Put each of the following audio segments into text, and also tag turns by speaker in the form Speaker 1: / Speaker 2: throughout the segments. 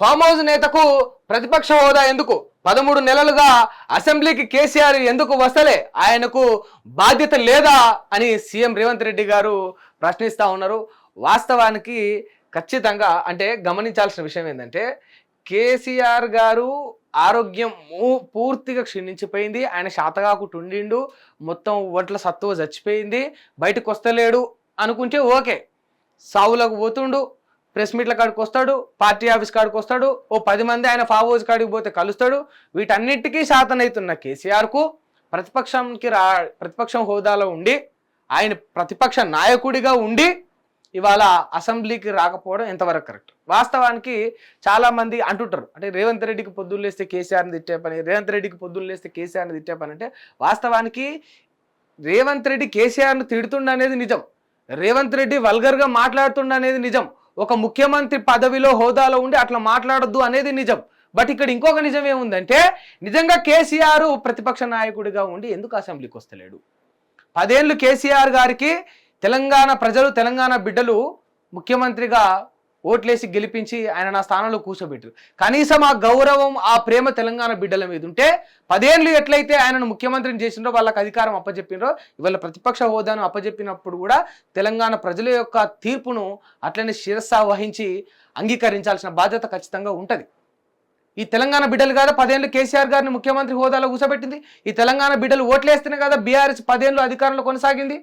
Speaker 1: Farm house నేతకు ప్రతిపక్ష హోదా ఎందుకు? పదమూడు నెలలుగా అసెంబ్లీకి కేసీఆర్ ఎందుకు వస్తలే? ఆయనకు బాధ్యత లేదా? అని సీఎం రేవంత్ రెడ్డి గారు ప్రశ్నిస్తా ఉన్నారు. వాస్తవానికి ఖచ్చితంగా అంటే గమనించాల్సిన విషయం ఏంటంటే కేసీఆర్ గారు ఆరోగ్యం మూ- పూర్తిగా క్షీణించిపోయింది. ఆయన శాతగాకుంటుండిండు మొత్తం ఒంట్ల సత్తువ చచ్చిపోయింది. బయటకు వస్తలేడు అనుకుంటే ఓకే. సావులకు పోతుండు. ప్రెస్ మీట్ల కాడికి వస్తాడు పార్టీ ఆఫీస్ కాడికి వస్తాడు ఓ పది మంది ఆయన ఫామ్ హౌస్ కాడికి పోతే కలుస్తాడు. వీటన్నిటికీ శాతనవుతున్న కేసీఆర్కు ప్రతిపక్షంకి రా ప్రతిపక్షం హోదాలో ఉండి ఆయన ప్రతిపక్ష నాయకుడిగా ఉండి ఇవాళ అసెంబ్లీకి రాకపోవడం ఎంతవరకు కరెక్ట్? వాస్తవానికి చాలామంది అంటుంటారు. అంటే రేవంత్ రెడ్డికి పొద్దున్న లేస్తే కేసీఆర్ని తిట్టే పని రేవంత్ రెడ్డికి పొద్దున్న లేస్తే కేసీఆర్ని తిట్టే పని అంటే వాస్తవానికి రేవంత్ రెడ్డి కేసీఆర్ను తిడుతుండ అనేది నిజం. రేవంత్ రెడ్డి వల్గర్గా మాట్లాడుతుండ అనేది నిజం. ఒక ముఖ్యమంత్రి పదవిలో హోదాలో ఉండి అట్లా మాట్లాడొద్దు అనేది నిజం. బట్ ఇక్కడ ఇంకొక నిజం ఏముందంటే నిజంగా కేసీఆర్ ప్రతిపక్ష నాయకుడిగా ఉండి ఎందుకు అసెంబ్లీకి వస్తలేడు? పదేళ్ళు కేసీఆర్ గారికి తెలంగాణ ప్రజలు తెలంగాణ బిడ్డలు ముఖ్యమంత్రిగా ఓట్లేసి గెలిపించి ఆయన నా స్థానంలో కూర్చోబెట్టారు. కనీసం ఆ గౌరవం ఆ ప్రేమ తెలంగాణ బిడ్డల మీద ఉంటే పదేళ్ళు ఎట్లయితే ఆయనను ముఖ్యమంత్రిని చేసిండ్రో వాళ్ళకి అధికారం అప్పచెప్పినరో ఇవాళ ప్రతిపక్ష హోదాను అప్పచెప్పినప్పుడు కూడా తెలంగాణ ప్రజల యొక్క తీర్పును అట్లనే శిరస్స వహించి అంగీకరించాల్సిన బాధ్యత ఖచ్చితంగా ఉంటుంది. ఈ తెలంగాణ బిడ్డలు కదా పదేళ్ళు కేసీఆర్ గారిని ముఖ్యమంత్రి హోదాలో కూర్చోబెట్టింది? ఈ తెలంగాణ బిడ్డలు ఓట్లేస్తేనే కదా బీఆర్ఎస్ పదేళ్ళు అధికారంలో కొనసాగింది?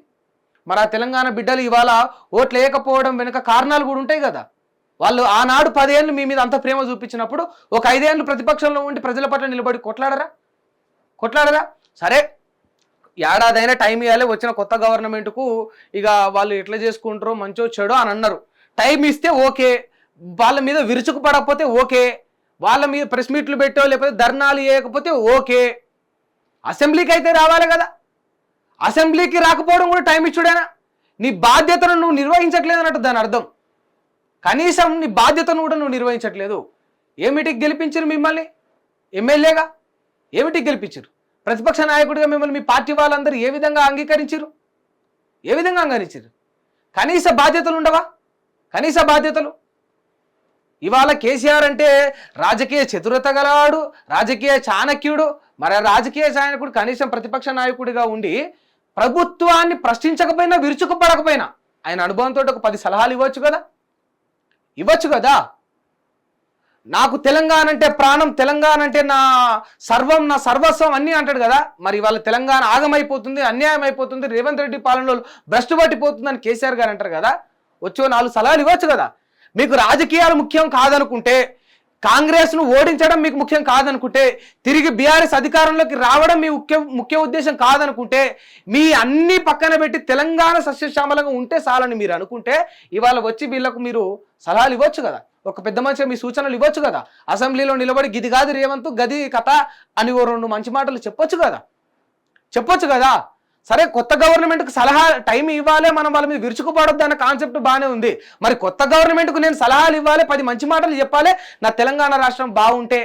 Speaker 1: మరి ఆ తెలంగాణ బిడ్డలు ఇవాళ ఓట్లు వేయకపోవడం వెనుక కారణాలు కూడా ఉంటాయి కదా. వాళ్ళు ఆనాడు పదేళ్ళు మీ మీద అంత ప్రేమ చూపించినప్పుడు ఒక ఐదేళ్ళు ప్రతిపక్షంలో ఉండి ప్రజల పట్ల నిలబడి కొట్లాడరా? కొట్లాడరా? సరే ఏడాదైనా టైం ఇవ్వాలి వచ్చిన కొత్త గవర్నమెంట్కు ఇక వాళ్ళు ఎట్లా చేసుకుంటారో మంచో చెడో అని అన్నారు. టైం ఇస్తే ఓకే వాళ్ళ మీద విరుచుకు పడకపోతే ఓకే వాళ్ళ మీద ప్రెస్ మీట్లు పెట్టో లేకపోతే ధర్నాలు చేయకపోతే ఓకే. అసెంబ్లీకి అయితే రావాలి కదా. అసెంబ్లీకి రాకపోవడం కూడా టైం ఇచ్చుడేనా? నీ బాధ్యతను నువ్వు నిర్వహించట్లేదు అన్నట్టు దాని అర్థం. కనీసం నీ బాధ్యతను కూడా నువ్వు నిర్వహించట్లేదు. ఏమిటికి గెలిపించారు మిమ్మల్ని? ఎమ్మెల్యేగా? ఏమిటికి గెలిపించారు? ప్రతిపక్ష నాయకుడిగా మిమ్మల్ని మీ పార్టీ వాళ్ళందరూ ఏ విధంగా అంగీకరించారు? ఏ విధంగా అంగీకరించారు? కనీస బాధ్యతలు ఉండవా? కనీస బాధ్యతలు? ఇవాళ కేసీఆర్ అంటే రాజకీయ చతురత గలవాడు రాజకీయ చాణక్యుడు మరి రాజకీయ చాణకుడు కనీసం ప్రతిపక్ష నాయకుడిగా ఉండి ప్రభుత్వాన్ని ప్రశ్నించకపోయినా విరుచుకుపడకపోయినా ఆయన అనుభవంతో ఒక పది సలహాలు ఇవ్వచ్చు కదా? ఇవ్వచ్చు కదా? నాకు తెలంగాణ అంటే ప్రాణం తెలంగాణ అంటే నా సర్వం నా సర్వస్వం అన్నీ అంటాడు కదా? మరి వాళ్ళ తెలంగాణ ఆగమైపోతుంది అన్యాయం అయిపోతుంది రేవంత్ రెడ్డి పాలనలో భ్రష్టు పట్టిపోతుందని కేసీఆర్ గారు అంటారు కదా? వచ్చో నాలుగు సలహాలు ఇవ్వచ్చు కదా? మీకు రాజకీయాలు ముఖ్యం కాదనుకుంటే కాంగ్రెస్ను ఓడించడం మీకు ముఖ్యం కాదనుకుంటే తిరిగి బీఆర్ఎస్ అధికారంలోకి రావడం మీ ముఖ్య ముఖ్య ఉద్దేశం కాదనుకుంటే మీ అన్ని పక్కన పెట్టి తెలంగాణ సస్యశ్యామలంగా ఉంటే చాలని మీరు అనుకుంటే ఇవాళ వచ్చి వీళ్ళకు మీరు సలహాలు ఇవ్వచ్చు కదా? ఒక పెద్ద మనిషి మీ సూచనలు ఇవ్వచ్చు కదా? అసెంబ్లీలో నిలబడి గిది కాదు రేవంత్ గది కథ అని ఓ రెండు మంచి మాటలు చెప్పొచ్చు కదా? చెప్పొచ్చు కదా? సరే కొత్త గవర్నమెంట్కి సలహా టైం ఇవ్వాలి మనం వాళ్ళ మీద విరుచుకుపడొద్దు అన్న కాన్సెప్ట్ బాగానే ఉంది. మరి కొత్త గవర్నమెంట్కు నేను సలహాలు ఇవ్వాలి పది మంచి మాటలు చెప్పాలి నా తెలంగాణ రాష్ట్రం బాగుంటే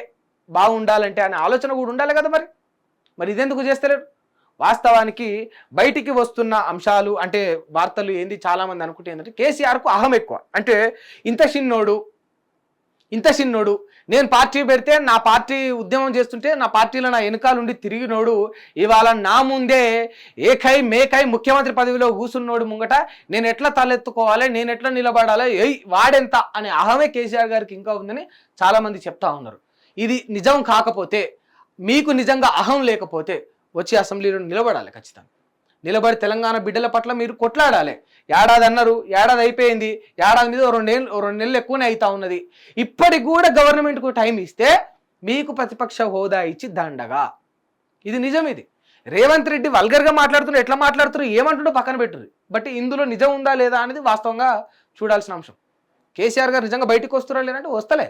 Speaker 1: బాగుండాలంటే అనే ఆలోచన కూడా ఉండాలి కదా మరి. మరి ఇదెందుకు చేస్తలేరు? వాస్తవానికి బయటికి వస్తున్న అంశాలు అంటే వార్తలు ఏంది చాలామంది అనుకుంటే ఏంటంటే కేసీఆర్కు అహం ఎక్కువ. అంటే ఇంత చిన్నోడు ఇంత చిన్నోడు. నేను పార్టీ పెడితే నా పార్టీ ఉద్యమం చేస్తుంటే నా పార్టీలో నా వెనకాలండి తిరిగినోడు ఇవాళ నా ముందే ఏకై మేకై ముఖ్యమంత్రి పదవిలో కూసున్నోడు ముంగట నేను ఎట్లా తలెత్తుకోవాలి నేను ఎట్లా నిలబడాలి ఏయ్ వాడెంత అనే అహమే కేసీఆర్ గారికి ఇంకా ఉందని చాలామంది చెప్తా ఉన్నారు. ఇది నిజం కాకపోతే మీకు నిజంగా అహం లేకపోతే వచ్చి అసెంబ్లీలో నిలబడాలి ఖచ్చితంగా. నిలబడి తెలంగాణ బిడ్డల పట్ల మీరు కొట్లాడాలి. ఏడాది అన్నారు ఏడాది అయిపోయింది ఏడాది మీద రెండు నెలలు రెండు నెలలు ఎక్కువనే అవుతా ఉన్నది. ఇప్పటికి కూడా గవర్నమెంట్కు టైం ఇస్తే మీకు ప్రతిపక్ష హోదా ఇచ్చి దండగా. ఇది నిజం ఇది. రేవంత్ రెడ్డి వల్గర్గా మాట్లాడుతున్నారు ఎట్లా మాట్లాడుతున్నారు ఏమంటుండో పక్కన పెట్టుర్రు బట్ ఇందులో నిజం ఉందా లేదా అనేది వాస్తవంగా చూడాల్సిన అంశం. కేసీఆర్ గారు నిజంగా బయటికి వస్తున్నారా లేదంటే వస్తలే.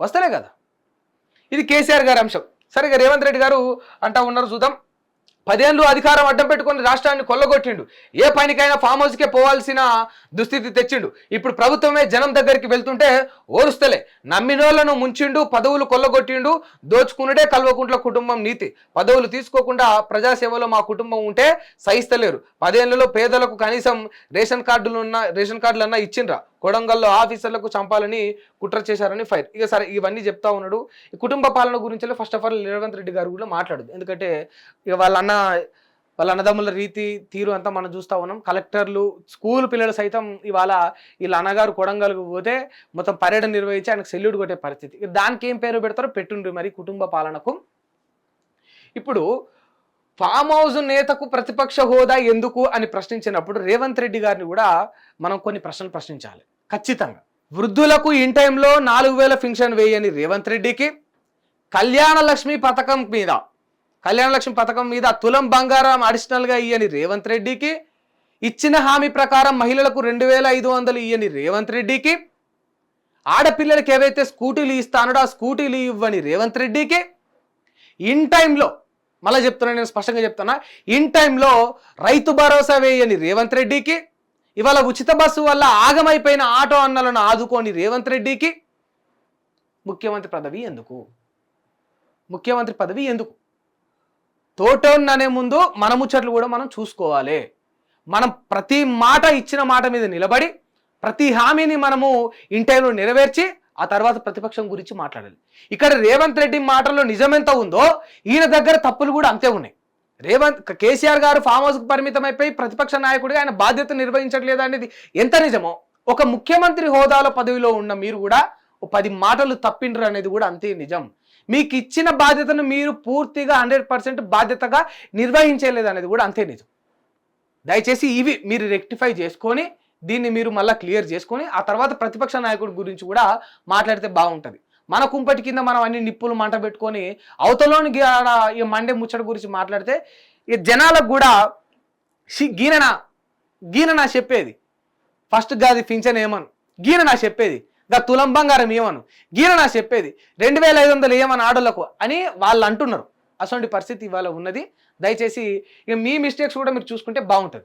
Speaker 1: వస్తలే కదా. ఇది కేసీఆర్ గారి అంశం. సరిగా రేవంత్ రెడ్డి గారు అంటా ఉన్నారు చూద్దాం. పదేళ్ళు అధికారం అడ్డం పెట్టుకొని రాష్ట్రాన్ని కొల్లగొట్టిండు. ఏ పనికైనా ఫామ్ హౌస్కే పోవాల్సిన దుస్థితి తెచ్చిండు. ఇప్పుడు ప్రభుత్వమే జనం దగ్గరికి వెళ్తుంటే ఓరుస్తలే. నమ్మినోళ్ళను ముంచిండు పదవులు కొల్లగొట్టిండు దోచుకునుడే కల్వకుంట్ల కుటుంబం నీతి. పదవులు తీసుకోకుండా ప్రజాసేవలో మా కుటుంబం ఉంటే సహిస్తలేరు. పదేళ్ళలో పేదలకు కనీసం రేషన్ కార్డులు ఉన్న రేషన్ కార్డులన్నా ఇచ్చిండ్రా. కొడంగల్లో ఆఫీసర్లకు చంపాలని కుట్ర చేశారని ఫైర్. ఇక సరే ఇవన్నీ చెప్తా ఉన్నాడు. ఈ కుటుంబ పాలన గురించి first of all Revanth Reddy garu కూడా మాట్లాడదు. ఎందుకంటే ఇక వాళ్ళ అన్న వాళ్ళ అన్నదమ్ముల రీతి తీరు అంతా మనం చూస్తా ఉన్నాం. కలెక్టర్లు స్కూల్ పిల్లలు సైతం ఇవాళ వీళ్ళ అన్నగారు కొడంగల్కు పోతే మొత్తం పర్యటన నిర్వహించి ఆయనకు సెల్యూట్ కొట్టే పరిస్థితి. దానికి ఏం పేరు పెడతారో పెట్టుండ్రి మరి కుటుంబ పాలనకు. ఇప్పుడు ఫామ్ హౌస్ నేతకు ప్రతిపక్ష హోదా ఎందుకు అని ప్రశ్నించినప్పుడు రేవంత్ రెడ్డి గారిని కూడా మనం కొన్ని ప్రశ్నలు ప్రశ్నించాలి. ఖచ్చితంగా. వృద్ధులకు ఇన్ టైంలో నాలుగు వేల ఫింక్షన్ వేయని రేవంత్ రెడ్డికి. కళ్యాణ లక్ష్మి పథకం మీద కళ్యాణ లక్ష్మి పథకం మీద తులం బంగారం అడిషనల్గా ఇయ్యని రేవంత్ రెడ్డికి. ఇచ్చిన హామీ ప్రకారం మహిళలకు రెండు వేల ఐదు వందలు ఇయ్యని రేవంత్ రెడ్డికి. ఆడపిల్లలకి ఏవైతే స్కూటీలు ఇస్తానో ఆ స్కూటీలు ఇవ్వని రేవంత్ రెడ్డికి. ఇన్ టైంలో మళ్ళీ చెప్తున్నా నేను స్పష్టంగా చెప్తున్నా. ఇన్ టైంలో రైతు భరోసా వేయని రేవంత్ రెడ్డికి ఇవాళ ఉచిత బస్సు వల్ల ఆగమైపోయిన ఆటో అన్నలను ఆదుకోని రేవంత్ రెడ్డికి ముఖ్యమంత్రి పదవి ఎందుకు? ముఖ్యమంత్రి పదవి ఎందుకు? తోటోన్ అనే ముందు మన ముచ్చట్లు కూడా మనం చూసుకోవాలి. మనం ప్రతి మాట ఇచ్చిన మాట మీద నిలబడి ప్రతి హామీని మనము ఇంటైలో నెరవేర్చి ఆ తర్వాత ప్రతిపక్షం గురించి మాట్లాడాలి. ఇక్కడ రేవంత్ రెడ్డి మాటల్లో నిజమెంత ఉందో ఈయన దగ్గర తప్పులు కూడా అంతే ఉన్నాయి. రేవంత్ కేసీఆర్ గారు ఫామ్ హౌస్ పరిమితమైపోయి ప్రతిపక్ష నాయకుడిగా ఆయన బాధ్యత నిర్వహించట్లేదు అనేది ఎంత నిజమో ఒక ముఖ్యమంత్రి హోదాలో పదవిలో ఉన్న మీరు కూడా పది మాటలు తప్పిండ్రు అనేది కూడా అంతే నిజం. మీకు ఇచ్చిన బాధ్యతను మీరు పూర్తిగా హండ్రెడ్ పర్సెంట్ బాధ్యతగా నిర్వహించలేదు అనేది కూడా అంతే నిజం. దయచేసి ఇవి మీరు రెక్టిఫై చేసుకొని దీన్ని మీరు మళ్ళీ క్లియర్ చేసుకొని ఆ తర్వాత ప్రతిపక్ష నాయకుడి గురించి కూడా మాట్లాడితే బాగుంటుంది. మన కుంపటి కింద మనం అన్ని నిప్పులు మంట పెట్టుకొని అవతలోని ఆడ ఈ మండే ముచ్చట గురించి మాట్లాడితే ఈ జనాలకు కూడా షి- గీననా గీననా చెప్పేది. ఫస్ట్ గాది పింఛన్ ఏమను? గీన నా చెప్పేది. గా తులం బంగారం ఏమను? గీన నా చెప్పేది. రెండు వేల ఐదు వందలు ఏమని ఆడోళ్ళకు? అని వాళ్ళు అంటున్నారు. అటువంటి పరిస్థితి ఇవాళ ఉన్నది. దయచేసి ఇక మీ మిస్టేక్స్ కూడా మీరు చూసుకుంటే బాగుంటుంది.